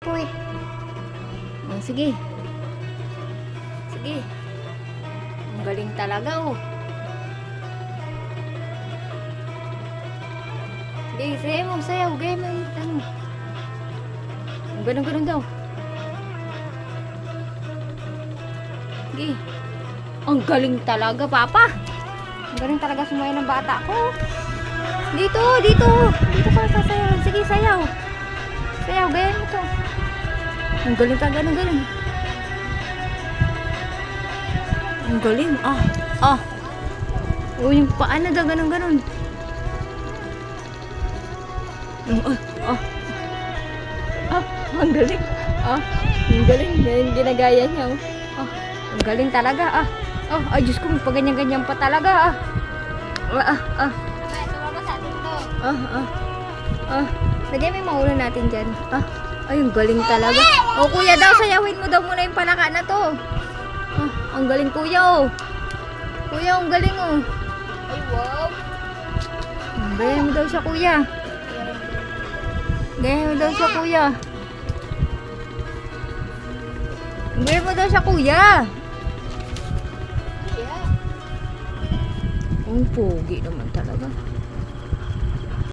Wait. Oh, sige. Sige. Ang galing talaga, oh. Sige, sayaw mo, mo yung ano. Ang ganun-ganun daw. Sige. Ang galing talaga, Papa. Ang galing talaga sumaya ng bata ko. Dito, dito. Dito ka sasayaw. Sige, sayaw. Sayaw, gaya mo to. Ang galing ka, ganun, galing. Ang galing, ah, ah. O, yung paa na daw, ganun, ganun. Ah, ah, ah, ang galing. Ah, ang galing. Yung ginagaya niya, oh. Ah, ang galing talaga, ah. Ah, ay, Diyos ko, paganyan-ganyan pa talaga, ah. Ah, ah, ah. Ah, ah. Ah, lagay mo yung maulo natin dyan. Ah, ay, ang galing talaga. Oh, kuya daw, sayawin mo daw muna yung palaka na to. Ah, ang galing kuya, oh. Kuya, ang galing, oh. Ay, wow. Gaya mo daw siya, kuya. Gaya mo daw siya, kuya. Gaya mo daw siya, kuya. Ang pogi naman talaga.